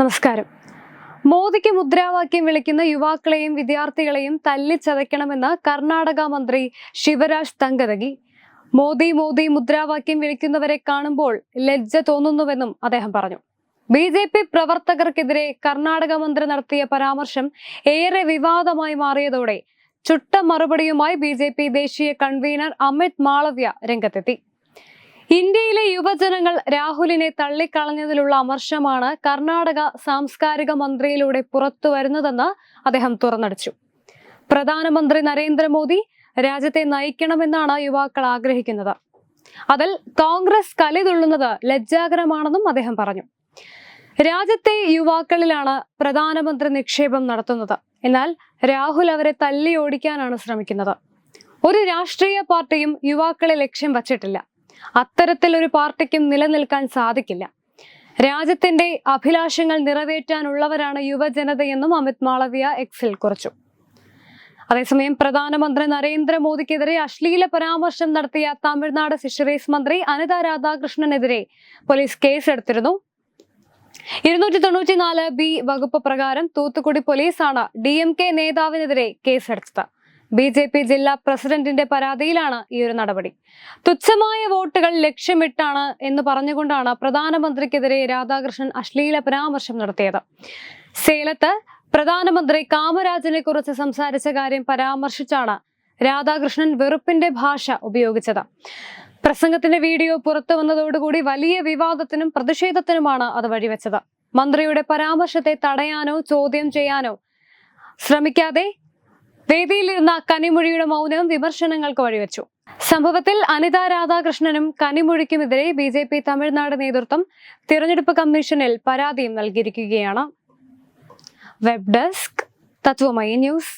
നമസ്കാരം. മോദിക്ക് മുദ്രാവാക്യം വിളിക്കുന്ന യുവാക്കളെയും വിദ്യാർത്ഥികളെയും തല്ലിച്ചതയ്ക്കണമെന്ന് കർണാടക മന്ത്രി ശിവരാജ് തങ്കതകി. മോദി മോദി മുദ്രാവാക്യം വിളിക്കുന്നവരെ കാണുമ്പോൾ ലജ്ജ തോന്നുന്നുവെന്നും അദ്ദേഹം പറഞ്ഞു. ബി ജെ പി പ്രവർത്തകർക്കെതിരെ കർണാടക മന്ത്രി നടത്തിയ പരാമർശം ഏറെ വിവാദമായി മാറിയതോടെ ചുട്ട മറുപടിയുമായി ബി ജെ പി ദേശീയ കൺവീനർ അമിത് മാളവ്യ രംഗത്തെത്തി. ഇന്ത്യയിലെ യുവജനങ്ങൾ രാഹുലിനെ തള്ളിക്കളഞ്ഞതിലുള്ള അമർഷമാണ് കർണാടക സാംസ്കാരിക മന്ത്രിയിലൂടെ പുറത്തു വരുന്നതെന്ന് അദ്ദേഹം തുറന്നടിച്ചു. പ്രധാനമന്ത്രി നരേന്ദ്രമോദി രാജ്യത്തെ നയിക്കണമെന്നാണ് യുവാക്കൾ ആഗ്രഹിക്കുന്നത്. അതിൽ കോൺഗ്രസ് കലിതുള്ളുന്നത് ലജ്ജാകരമാണെന്നും അദ്ദേഹം പറഞ്ഞു. രാജ്യത്തെ യുവാക്കളിലാണ് പ്രധാനമന്ത്രി നിക്ഷേപം നടത്തുന്നത്. എന്നാൽ രാഹുൽ അവരെ തല്ലി ഓടിക്കാനാണ് ശ്രമിക്കുന്നത്. ഒരു രാഷ്ട്രീയ പാർട്ടിയും യുവാക്കളെ ലക്ഷ്യം വച്ചിട്ടില്ല. അത്തരത്തിൽ ഒരു പാർട്ടിക്കും നിലനിൽക്കാൻ സാധിക്കില്ല. രാജ്യത്തിന്റെ അഭിലാഷങ്ങൾ നിറവേറ്റാനുള്ളവരാണ് യുവജനതയെന്നും അമിത് മാളവ്യ എക്സിൽ കുറിച്ചു. അതേസമയം പ്രധാനമന്ത്രി നരേന്ദ്രമോദിക്കെതിരെ അശ്ലീല പരാമർശം നടത്തിയ തമിഴ്നാട് ഫിഷറീസ് മന്ത്രി അനിത രാധാകൃഷ്ണനെതിരെ പോലീസ് കേസെടുത്തിരുന്നു. ഇരുന്നൂറ്റി തൊണ്ണൂറ്റിനാല് ബി വകുപ്പ് പ്രകാരം തൂത്തുക്കുടി പോലീസാണ് ഡി എം കെ നേതാവിനെതിരെ കേസെടുത്തത്. ബി ജെ പി ജില്ലാ പ്രസിഡന്റിന്റെ പരാതിയിലാണ് ഈ ഒരു നടപടി. തുച്ഛമായ വോട്ടുകൾ ലക്ഷ്യമിട്ടാണ് എന്ന് പറഞ്ഞുകൊണ്ടാണ് പ്രധാനമന്ത്രിക്കെതിരെ രാധാകൃഷ്ണൻ അശ്ലീല പരാമർശം നടത്തിയത്. സേലത്ത് പ്രധാനമന്ത്രി കാമരാജിനെ കുറിച്ച് സംസാരിച്ച കാര്യം പരാമർശിച്ചാണ് രാധാകൃഷ്ണൻ വെറുപ്പിന്റെ ഭാഷ ഉപയോഗിച്ചത്. പ്രസംഗത്തിന്റെ വീഡിയോ പുറത്തു വന്നതോടുകൂടി വലിയ വിവാദത്തിനും പ്രതിഷേധത്തിനുമാണ് അത് വഴിവെച്ചത്. മന്ത്രിയുടെ പരാമർശത്തെ തടയാനോ ചോദ്യം ചെയ്യാനോ ശ്രമിക്കാതെ വേദിയിലിരുന്ന കനിമൊഴിയുടെ മൗനം വിമർശനങ്ങൾക്ക് വഴിവെച്ചു. സംഭവത്തിൽ അനിത രാധാകൃഷ്ണനും കനിമൊഴിക്കുമെതിരെ ബി ജെ പി തമിഴ്നാട് നേതൃത്വം തിരഞ്ഞെടുപ്പ് കമ്മീഷനിൽ പരാതിയും നൽകിയിരിക്കുകയാണ്. Web desk Tatwamayi news.